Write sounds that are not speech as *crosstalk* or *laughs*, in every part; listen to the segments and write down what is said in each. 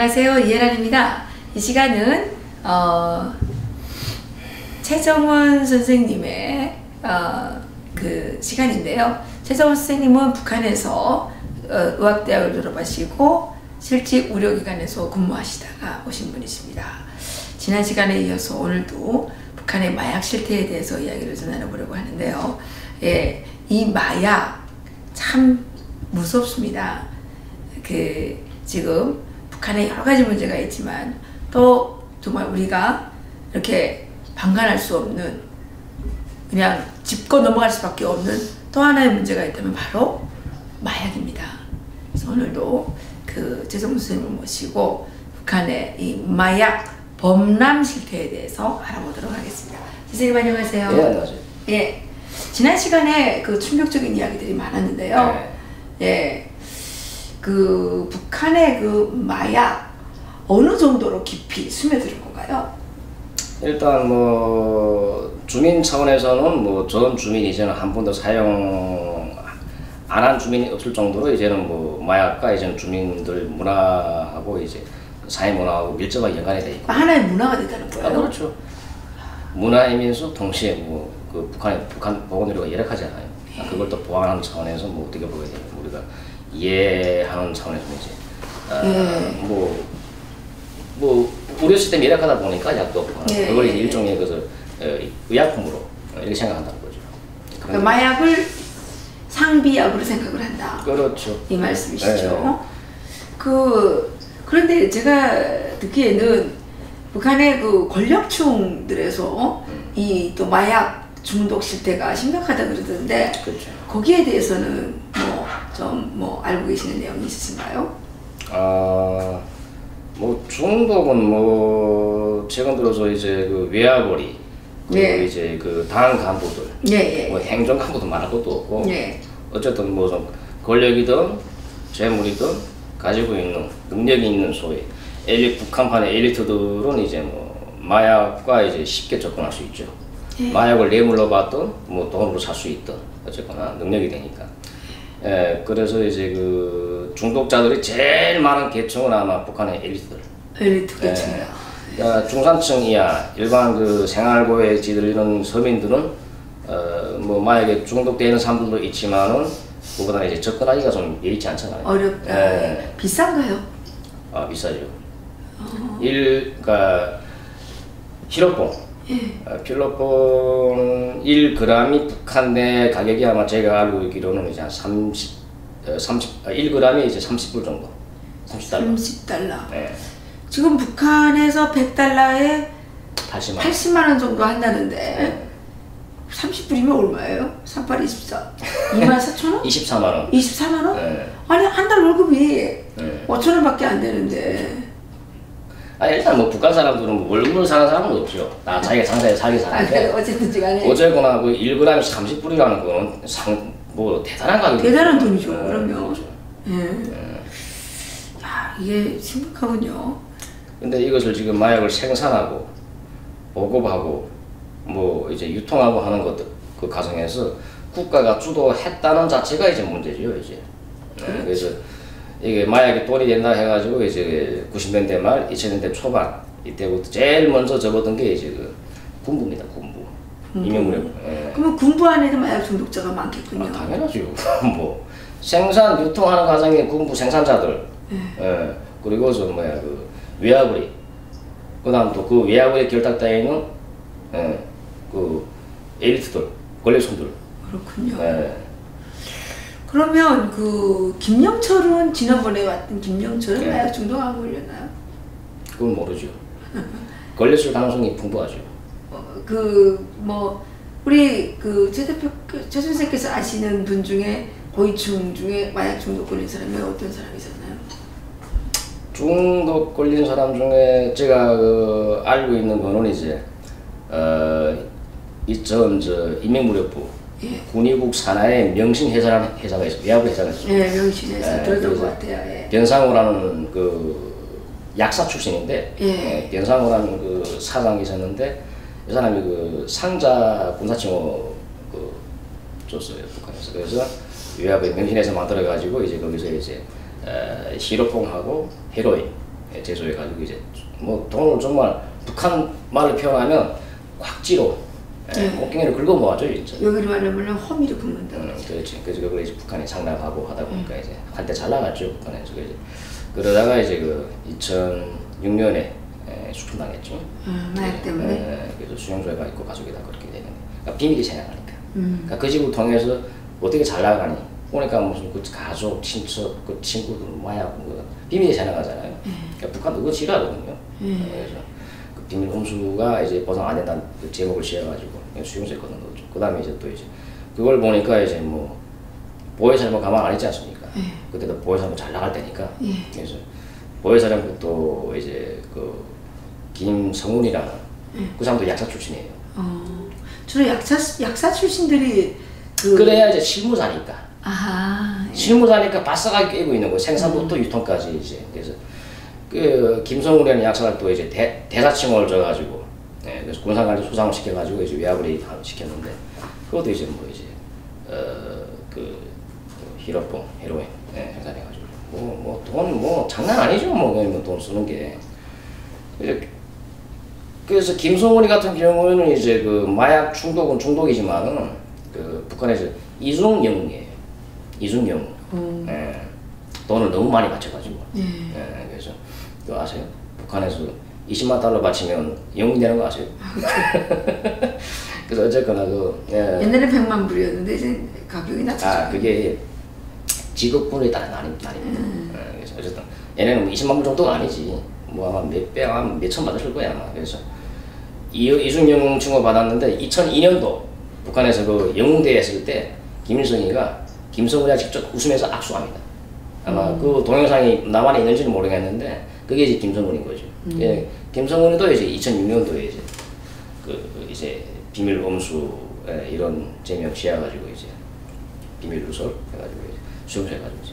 안녕하세요 이혜란입니다. 이 시간은 어, 최정원 선생님의 어, 그 시간인데요. 최정원 선생님은 북한에서 어, 의학대학을 졸업하시고 실직 의료기관에서 근무하시다가 오신 분이십니다. 지난 시간에 이어서 오늘도 북한의 마약 실태에 대해서 이야기를 좀 나눠보려고 하는데요. 예, 이 마약 참 무섭습니다. 그 지금 북한에 여러 가지 문제가 있지만 또 정말 우리가 이렇게 방관할 수 없는 그냥 짚고 넘어갈 수밖에 없는 또 하나의 문제가 있다면 바로 마약입니다. 그래서 오늘도 그 재성 선생님을 모시고 북한의 이 마약 범람 실태에 대해서 알아보도록 하겠습니다. 선생님 안녕하세요. 예, 안녕하세요. 예. 지난 시간에 그 충격적인 이야기들이 많았는데요. 네. 예. 그 북한의 그 마약 어느 정도로 깊이 스며드는 건가요? 일단 뭐 주민 차원에서는 뭐 전 주민이 이제는 한 번도 사용 안 한 주민이 없을 정도로 이제는 뭐 마약과 이제는 주민들 문화하고 이제 사회 문화하고 밀접하게 연관이 돼 있고. 하나의 문화가 됐다는 아, 거예요. 그렇죠. 문화이면서 동시에 뭐 그 북한의 북한 보건의료가 열악하잖아요. 아, 그걸 또 보완하는 차원에서 뭐 어떻게 보게 되면 우리가 이해하는 차원에서 이제 아, 예. 뭐, 뭐 의료 시스템이 열악하다 보니까 약도 없고 예, 그걸 예, 이제 일종의 그것을 어, 의약품으로 어, 이렇게 생각한다는 거죠. 그러니까 마약을 상비약으로 생각을 한다. 그렇죠. 이 말씀이시죠. 네. 그 그런데 제가 듣기에는 북한의 그 권력층들에서 이또 마약 중독 실태가 심각하다 그러던데 그렇죠. 거기에 대해서는 뭐 좀 뭐 알고 계시는 내용이 있으신가요? 아, 뭐 중독은 뭐 최근 들어서 이제 그 그리고 네. 이제 그 당 간부들 예, 예. 뭐 행정 간부도 말할 것도 없고 예. 어쨌든 뭐 좀 권력이든 재물이든 가지고 있는 능력이 있는 소위 엘리 북한판의 엘리트들은 이제 뭐 마약과 이제 쉽게 접근할 수 있죠. 예. 마약을 뇌물로 받든 뭐 돈으로 살 수 있든 어쨌거나 능력이 되니까. 예, 그래서 이제 그 중독자들이 제일 많은 계층은 아마 북한의 엘리트들. 엘리트 예. 계층이요. 그러니까 중산층 이하 일반 그 생활고에 지들리는 서민들은 어 뭐 마약에 중독되는 사람들도 있지만은 그보다 이제 접근하기가 좀 예의치 않잖아요. 어렵다. 예. 비싼가요? 아 비싸죠. 일 그러니까 필로폰. 예. 어, 필로폰 1g이 북한 내 가격이 아마 제가 알고 있기로는 이제 한 30, 어, 30, 아, 1g이 이제 30불 정도. 30달러. 30달러. 네. 지금 북한에서 100달러에 80만 원. 80만 원 정도 한다는데 네. 30불이면 얼마예요? 38, 24. 2만 4천 원? *laughs* 24만 원. 24만 원? 네. 아니 한 달 월급이 네. 5천 원밖에 안 되는데. 아 일단 뭐 북한 사람들은 뭐 월급으로 사는 사람은 없죠. 나 자기가 장사에 살기 아, 사는데 어쨌든 간에 어쨌거나 그 1g이 30불이라는 거는 상 뭐 대단한 가격이죠. 대단한 돈이죠. 네, 그럼요. 그렇죠. 예. 야 이게 심각하군요. 근데 이것을 지금 마약을 생산하고 보급하고 뭐 이제 유통하고 하는 것들 그 과정에서 국가가 주도했다는 자체가 이제 문제죠 이제. 네, 그래서 이게 마약이 돈이 된다 해가지고 이제 90년대 말 2000년대 초반 이때부터 제일 먼저 접어든 게 이제 그 군부입니다 군부. 이명무렵. 예. 그러면 군부 안에도 마약 중독자가 많겠군요. 아, 당연하죠. *laughs* 뭐 생산 유통하는 과정에 군부 생산자들, 예, 그리고 저 뭐야 그 외화벌이, 그다음 또 그 외화벌이 결탁되어 있는 예, 그 엘리트들, 권력층들. 그렇군요. 예. 그러면 그 김영철은 지난번에 왔던 김영철은 네. 마약 중독 안 걸렸나요? 그건 모르죠. 걸렸을 가능성이 풍부하죠. 어, 그뭐 우리 그최 대표 최 선생께서 아시는 분 중에 고위층 중에 마약 중독 걸린 사람이 어떤 사람이 있었나요? 중독 걸린 사람 중에 제가 그 알고 있는 거는 이제 어 이전저 인명무력부 예. 군의국 산하에 명신회사라는 회사가 있어요. 외화부 회사가 있어요. 예, 명신에서 네, 들었던 것 같아요. 예. 변상우라는 그 약사 출신인데 예. 예, 변상우라는 그 사장이 있었는데 이 사람이 그 상자 군사청을 그 줬어요 북한에서 그래서 외화부에 명신해서 만들어 가지고 이제 거기서 이제 어, 히로뽕하고 헤로인 예, 제소해가지고 이제 뭐 돈을 정말 북한 말로 표현하면 꽉지로 예, 네. 꽃갱이를 긁어 모아줘 진짜. 여기로 하려면 허미를 굽는다. 음, 그렇지. 그래서 그걸 이제 북한이 상납하고 하다 보니까 음. 이제 한때 잘 나갔죠 북한에서 그래서 그러다가 이제 그 2006년에 수출당했죠. 아, 마약 때문에. 예, 그래서 수용소에 가 있고 가족이 다 그렇게 되는데 그러니까 비밀이 생겨나니까. 음. 그러니까 그 집을 통해서 어떻게 잘 나가니? 보니까 무슨 그 가족, 친척, 그 친구들 마약 그 비밀이 생겨나잖아요. 그러니까 북한도 그거 싫어하거든요. 그래서 그 비밀 홈수가 이제 보상 안 된다는 그 제목을 지어가지고 걷어넣었죠. 그 다음에 이제 또 이제 그걸 보니까 이제 뭐 보혜사령부 가만 안 했지 않습니까? 그때도 보혜사령부 잘 나갈 때니까. 그래서 보혜사령부 또 이제 그 김성훈이라는 그 사람도 약사 출신이에요. 어, 주로 약사 약사 출신들이 그 그래야 이제 실무사니까. 아하 예. 실무사니까 바싹하게 깨고 있는 거 생산부터 유통까지 이제 그래서 그 김성훈이라는 약사가 또 이제 대, 대사칭을 줘가지고 예, 그래서 군산관리 수상을 시켜가지고 이제 외압을 시켰는데 그것도 이제 뭐 이제 어그 히로뽕 헤로인 예, 생산해가지고 뭐뭐돈뭐 장난 아니죠 뭐 그냥 돈 쓰는 게 이제 그래서 김성훈이 같은 경우에는 이제 그 마약 중독은 중독이지만은 그 북한에서 이중 영웅이에요. 이중 영웅. 예. 돈을 너무 많이 바쳐가지고. 네. 예. 그래서 그거 아세요? 북한에서 20만 달러 바치면 영웅이 되는 거 아세요? *laughs* 그래서 어쨌거나 그 예. 옛날에 100만 불이었는데 이제 가격이 낮아졌죠. 아 그게 직업군에 따라 나뉘 나뉩니다. 예, 그래서 어쨌든 얘네는 뭐 20만 불 정도가 아니지. 뭐 아마 몇백 아마 몇천 받았을 거야 아마. 그래서 이 이중영 칭호 받았는데 2002년도 북한에서 그 영웅대회 했을 때 김일성이가 김성훈이가 직접 웃으면서 악수합니다. 아마 그 동영상이 나만에 있는지는 모르겠는데 그게 이제 김성훈인 거죠. 예, 김성훈이도 이제 2006년도에 이제 그 이제 비밀 예, 이런 제명 지어가지고 이제 비밀 누설 해가지고 이제 수용소 해가지고 이제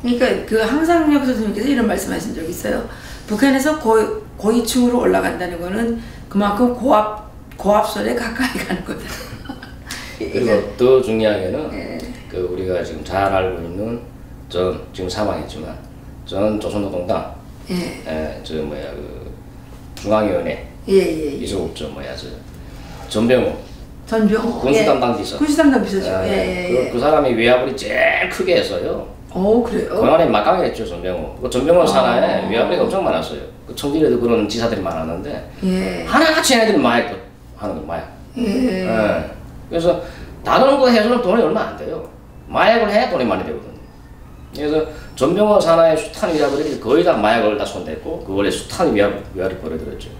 그러니까 그 항상엽 선생님께서 이런 말씀하신 적 있어요. 북한에서 고, 고위층으로 올라간다는 거는 그만큼 고압 고압선에 가까이 가는 거다. *laughs* 그리고 더 중요한 게는 예. 그 우리가 지금 잘 알고 있는 전 지금 사망했지만 전 조선노동당 예, 에, 저 뭐야 그 중앙위원회 예, 예. 예. 이소국 저 뭐야 저 전병호 전병호. 군수 예. 담당 비서. 군수 담당 비서죠. 에, 예, 예, 예. 그, 그 사람이 외압을 제일 크게 했어요. 어, 그래요? 고난에 막강히 했죠 전병호. 그 전병호 산하에 외압이 엄청 많았어요. 그 청진에도 그런 지사들이 많았는데 예. 하나같이 얘네들이 마약 하는 거 마약. 예. 예. 그래서 다른 거 해서는 돈이 얼마 안 돼요. 마약을 해야 돈이 많이 되거든요. 그래서 전병호 산하의 숱한 위압들이 거의 다 마약을 다 손댔고 그걸에 숱한 위압, 위압을 벌여들었죠.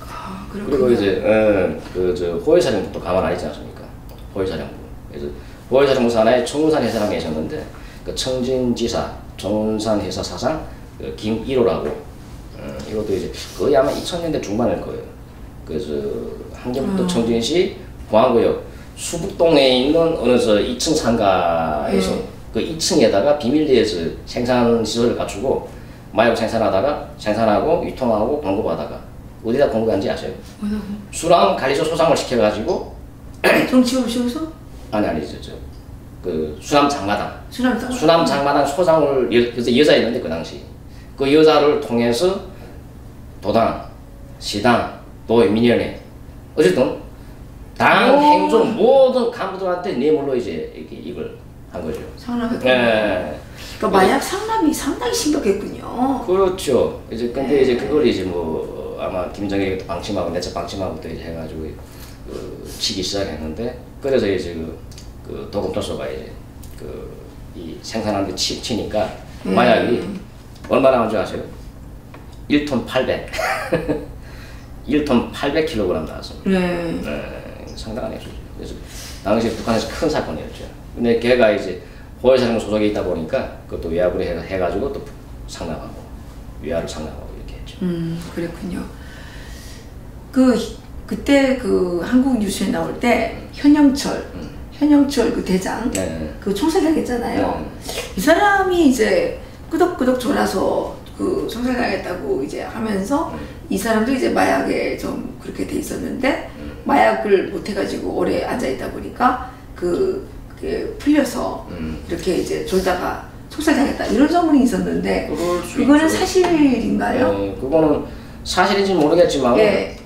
아. 그리고 이제 예, 그저 호위사령부도 가만 안 있지 않습니까? 호위사령부. 그래서 호위사령부 산하에 청운산 회사랑 계셨는데 그 청진지사, 청운산 회사 사장 그 김일호라고 음, 이것도 이제 거의 아마 2000년대 중반일 거예요. 그래서 한경북도 청진시 포항구역 수북동에 있는 어느 저 2층 상가에서 네. 그 2층에다가 비밀리에서 생산 시설을 갖추고 마약 생산하다가 생산하고 유통하고 공급하다가 어디다 공급한지 아세요? 수랑 관리소 소상을 시켜가지고 *clears throat* 정치범시호소? 아니 아니 저저그 수남 장마당 수남당? 수남 장마당 소장을 여, 그래서 여자였는데 그 당시 그 여자를 통해서 도당 시당 노예 민연회 어쨌든 당 오. 행정 모든 간부들한테 뇌물로 이제 이렇게 이걸 한 거죠. 상납했군요. 네. 그러니까 마약 상납이 상당히 심각했군요. 그렇죠. 이제 근데 이제 그걸 이제 뭐 아마 김정일이 또 방침하고 내차 방침하고 또 이제 해가지고 그 치기 시작했는데 그래서 이제 그, 그 도검조서가 이제 그 이 생산하는데 치, 치니까 마약이 얼마나 나온 줄 아세요? 1톤 800. 1톤 800kg 나왔습니다. 네. 네, 상당한 액수죠. 그래서 당시 북한에서 큰 사건이었죠. 근데 걔가 이제 호위사령 소속에 있다 보니까 그것도 외압을 해, 해가지고 또 상납하고 위화를 상납하고 이렇게 했죠. 음, 그랬군요. 그 그때 그 한국 뉴스에 나올 때 현영철, 현영철 그 대장 네. 그 총살당했잖아요. 이 사람이 이제 끄덕끄덕 졸아서 그 총살당했다고 이제 하면서 이 사람도 이제 마약에 좀 그렇게 돼 있었는데 마약을 못 해가지고 오래 앉아 있다 보니까 그 풀려서 음. 이렇게 이제 졸다가 속살당했다 이런 소문이 있었는데 있죠. 사실인가요? 예, 그거는 사실인지 모르겠지만 예.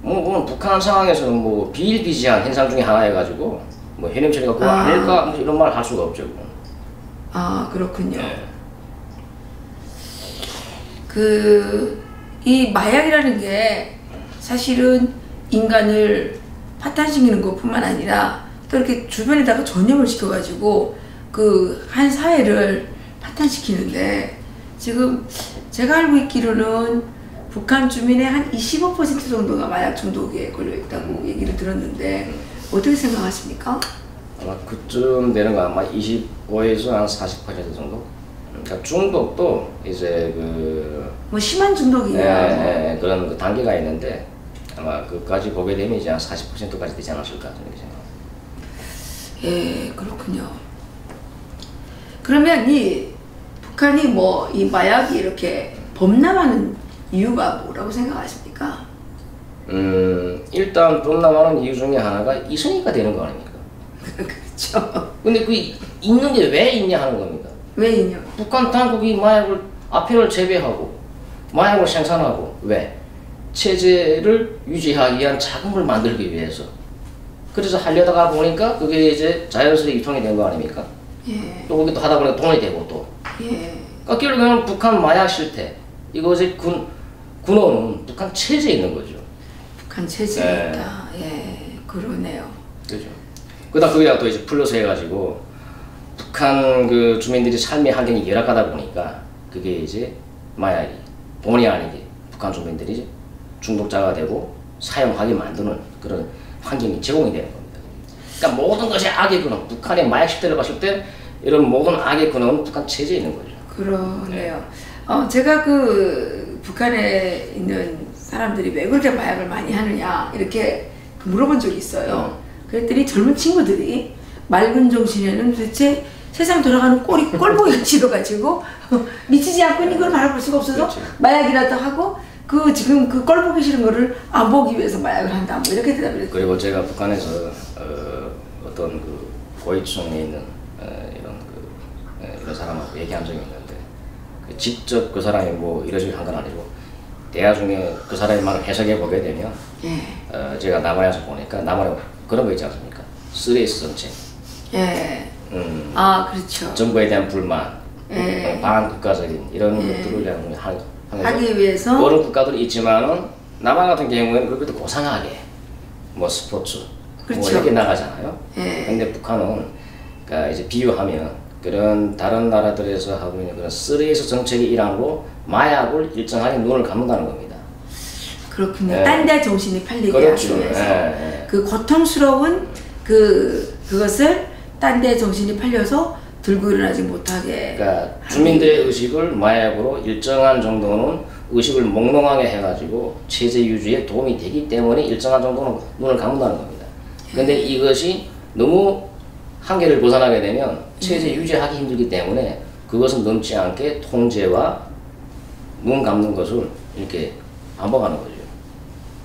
뭐 그건 북한 상황에서는 뭐 비일비재한 현상 중에 하나여가지고 뭐 해림 처리가 그거 아. 아닐까 뭐 이런 말할 수가 없죠. 아 그렇군요. 예. 그이 마약이라는 게 사실은 인간을 파탄시키는 것뿐만 아니라 또 이렇게 주변에다가 전염을 시켜가지고 그 한 사회를 파탄시키는데 지금 제가 알고 있기로는 북한 주민의 한 25% 정도가 마약 중독에 걸려 있다고 얘기를 들었는데 어떻게 생각하십니까? 아마 그쯤 되는 거 아마 25에서 한 40% 정도. 그러니까 중독도 이제 그 뭐 심한 예, 중독이냐? 예, 그런 그 단계가 있는데 아마 그까지 보게 되면 이제 한 40%까지 되지 않았을까 저는 생각합니다. 예, 그렇군요. 그러면 이 북한이 뭐 이 마약이 이렇게 범람하는 이유가 뭐라고 생각하십니까? 음, 일단 범람하는 이유 중에 하나가 있으니까 되는 거 아닙니까? *laughs* 그렇죠. 근데 그 있는 게 왜 있냐 하는 겁니다. 왜냐? 북한 당국이 마약을 아편을 재배하고 마약을 생산하고 왜? 체제를 유지하기 위한 자금을 만들기 위해서. 그래서 하려다가 보니까 그게 이제 자연스레 유통이 된 거 아닙니까? 예, 또 거기 또 하다 보니까 돈이 되고 또. 예, 그러니까 결국에는 북한 마약 실태 이것의 군 군원은 북한 체제에 있는 거죠. 북한 체제에 네. 있다. 예, 그러네요. 그죠. 그다음 거기다가 또 이제 플러스 해가지고 북한 그 주민들이 삶의 환경이 열악하다 보니까 그게 이제 마약이 본의 아니게 북한 주민들이 중독자가 되고 사용하게 만드는 그런 환경이 제공이 되는 겁니다. 그러니까 모든 것이 악의 근원, 북한의 마약 실태를 봤을 때 이런 모든 악의 근원은 북한 체제에 있는 거죠. 그러네요. 어, 제가 그 북한에 있는 사람들이 왜 그렇게 마약을 많이 하느냐 이렇게 물어본 적이 있어요. 그랬더니 젊은 친구들이 맑은 정신에는 도대체 세상 돌아가는 꼴이 꼴보기가 *laughs* 싫어가지고 미치지 않고 이걸 바라볼 수가 없어서 그렇지. 마약이라도 하고 그 지금 그 꼴 보기 싫은 거를 안 보기 위해서 마약을 한다 뭐 이렇게 대답을 했어요. 그리고 제가 북한에서 어, 어떤 그 고위층에 있는 어, 이런 그 에, 이런 사람하고 얘기한 적이 있는데 그 직접 그 사람이 뭐 이러저러 한건 아니고 대화 중에 그 사람의 말을 해석해 보게 되면 예, 어, 제가 남한에서 보니까 남한에 그런 거 있지 않습니까? 쓰레스 정책, 예, 음, 아 그렇죠. 정부에 대한 불만, 예. 어, 반국가적인 이런 것들을 그냥 하- 하면서 하기 위해서 그런 국가들이 있지만은 남한 같은 경우에는 그렇게 고상하게 뭐 스포츠 뭐 그렇죠. 이렇게 나가잖아요. 예. 근데 북한은 그러니까 이제 비유하면 그런 다른 나라들에서 하고 있는 그런 쓰레기수 정책의 일환으로 마약을 일정하게 눈을 감는다는 겁니다. 그렇군요. 예. 딴데 정신이 팔리게 그렇죠. 하기 위해서 예, 예. 그 고통스러운 그 그것을 딴 데 정신이 팔려서 들고 일어나지 못하게 그러니까 주민들의 의식을 마약으로 일정한 정도는 의식을 몽롱하게 해가지고 체제 유지에 도움이 되기 때문에 일정한 정도는 눈을 감는다는 겁니다. 근데 이것이 너무 한계를 벗어나게 되면 체제 유지하기 힘들기 때문에 그것은 넘지 않게 통제와 눈 감는 것을 이렇게 반복하는 거죠.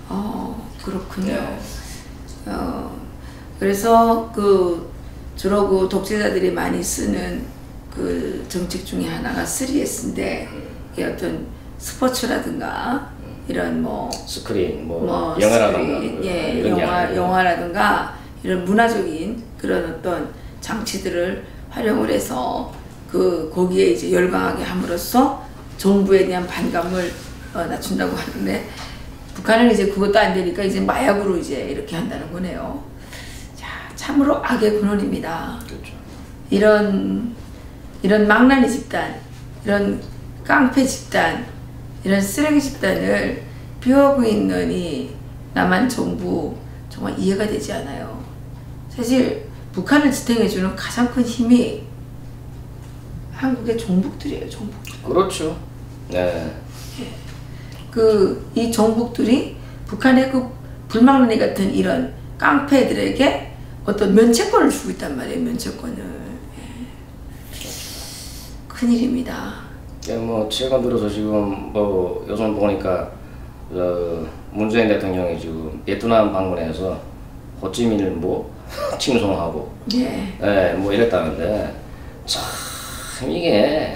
어 그렇군요. 네. 어 그래서 그 주로 그 독재자들이 많이 쓰는 그 정책 중에 하나가 3S인데 이 어떤 스포츠라든가 이런 뭐 스크린, 뭐, 뭐 영화라든가 스크린, 그 예, 이런 게 영화. 영화라든가 이런 문화적인 그런 어떤 장치들을 활용을 해서 그 거기에 이제 열광하게 함으로써 정부에 대한 반감을 어, 낮춘다고 하는데 북한은 이제 그것도 안 되니까 이제 마약으로 이제 이렇게 한다는 거네요. 자, 참으로 악의 근원입니다. 그렇죠. 이런 이런 망나니 집단, 이런 깡패 집단, 이런 쓰레기 집단을 비호하고 있는 이 남한 정부 정말 이해가 되지 않아요. 사실 북한을 지탱해주는 가장 큰 힘이 한국의 종북들이에요. 종북. 그렇죠. 네. 그이 종북들이 북한의 그 불망나니 같은 이런 깡패들에게 어떤 면책권을 주고 있단 말이에요. 면책권을. 예. 큰일입니다. 예, 뭐 최근 들어서 지금 뭐 요즘 보니까 어, 문재인 대통령이 지금 베트남 방문해서 호찌민을 뭐 *laughs* 칭송하고 예. 예, 뭐 이랬다는데 참참 이게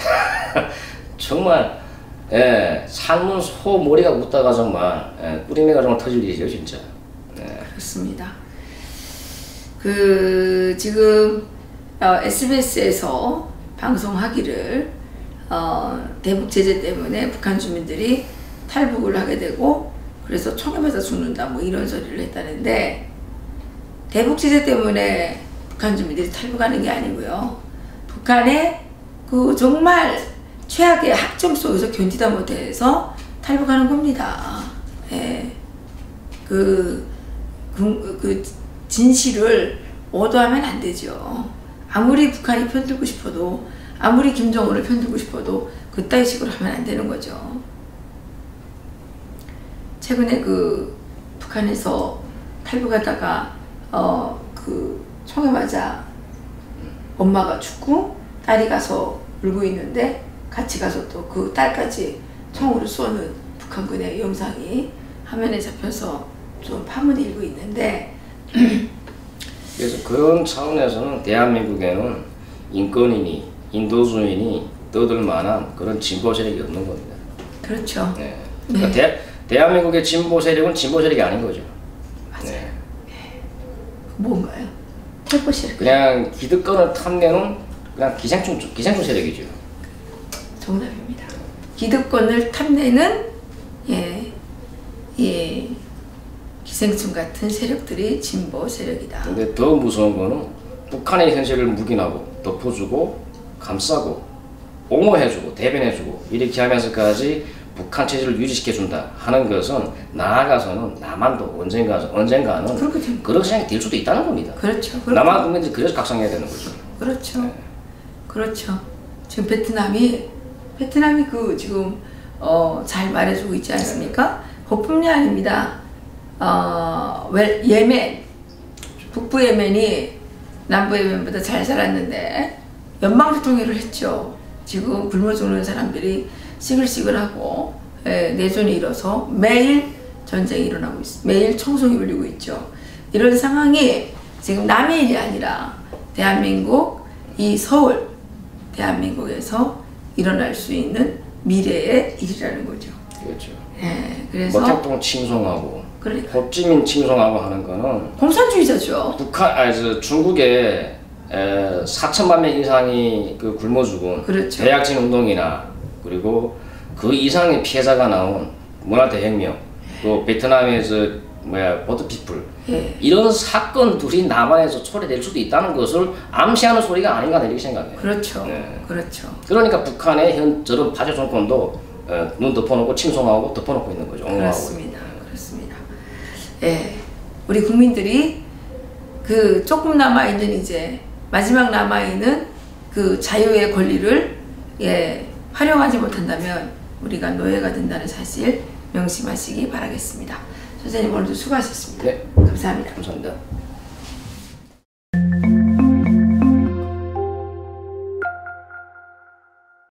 *laughs* 정말 예, 삶은 소 머리가 웃다가 정말 예, 뿌리매가 정말 터질 일이죠 진짜. 예. 그렇습니다. 그 지금 어, SBS에서 방송하기를 어, 대북 제재 때문에 북한 주민들이 탈북을 하게 되고 그래서 총에 맞아 죽는다 뭐 이런 소리를 했다는데 대북 제재 때문에 북한 주민들이 탈북하는 게 아니고요. 북한의 그 정말 최악의 학점 속에서 견디다 못해서 탈북하는 겁니다. 예. 그, 그, 그 진실을 오도하면 안 되죠. 아무리 북한이 편들고 싶어도 아무리 김정은을 편들고 싶어도 그따위 식으로 하면 안 되는 거죠. 최근에 그 북한에서 탈북하다가 어 그 총에 맞아 엄마가 죽고 딸이 가서 울고 있는데 같이 가서 또 그 딸까지 총으로 쏘는 북한군의 영상이 화면에 잡혀서 좀 파문이 일고 있는데 그래서 그런 차원에서는 대한민국에는 인권이니 인도주의니 떠들 만한 그런 진보 세력이 없는 겁니다. 그렇죠. 네. 그러니까 대, 대한민국의 진보 세력은 진보 세력이 아닌 거죠. 네. 뭔가요? 탈포실 그냥 기득권을 탐내는 그냥 기생충 기생충 세력이죠. 정답입니다. 기득권을 탐내는 예, 예, 기생충 같은 세력들이 진보 세력이다. 근데 더 무서운 거는 북한의 현실을 묵인하고 덮어주고 감싸고 옹호해주고 대변해주고 이렇게 하면서까지 북한 체제를 유지시켜준다 하는 것은 나아가서는 남한도 언젠가 언젠가는 그렇게 됩니다. 그런 생각이 들 수도 있다는 겁니다. 그렇죠. 남한 국민들이 그래서 각성해야 되는 거죠. 그렇죠. 그렇죠. 지금 베트남이 베트남이 그 지금 어, 잘 말해주고 있지 않습니까? 그뿐이 아닙니다. 어, 웰- 예멘 북부 예멘이 남부 예멘보다 잘 살았는데 연방제 통일을 했죠. 지금 굶어 죽는 사람들이 시글시글하고 예, 내전이 일어서 매일 전쟁이 일어나고 있어. 매일 총성이 울리고 있죠. 이런 상황이 지금 남의 일이 아니라 대한민국 이 서울 대한민국에서 일어날 수 있는 미래의 일이라는 거죠. 그렇죠. 예, 그래서 모택동 칭송하고 그러니까 호찌민 칭송하고 하는 거는 공산주의자죠. 북한 아니 저 중국에 에, 4천만 명 이상이 그 굶어 죽은 그렇죠. 대약진 운동이나 그리고 그 이상의 피해자가 나온 문화 대혁명 또 베트남에서 뭐야 보드피플 예, 이런 사건들이 남한에서 초래될 수도 있다는 것을 암시하는 소리가 아닌가 이렇게 생각해요. 그렇죠. 네. 그렇죠. 그러니까 북한의 현 저런 파쇼 정권도 어, 눈 덮어놓고 칭송하고 덮어놓고 있는 거죠. 옹호하고. 그렇습니다. 예, 우리 국민들이 그 조금 남아 있는 이제 마지막 남아 있는 그 자유의 권리를 예 활용하지 못한다면 우리가 노예가 된다는 사실 명심하시기 바라겠습니다. 선생님 오늘도 수고하셨습니다. 네. 감사합니다. 감사합니다.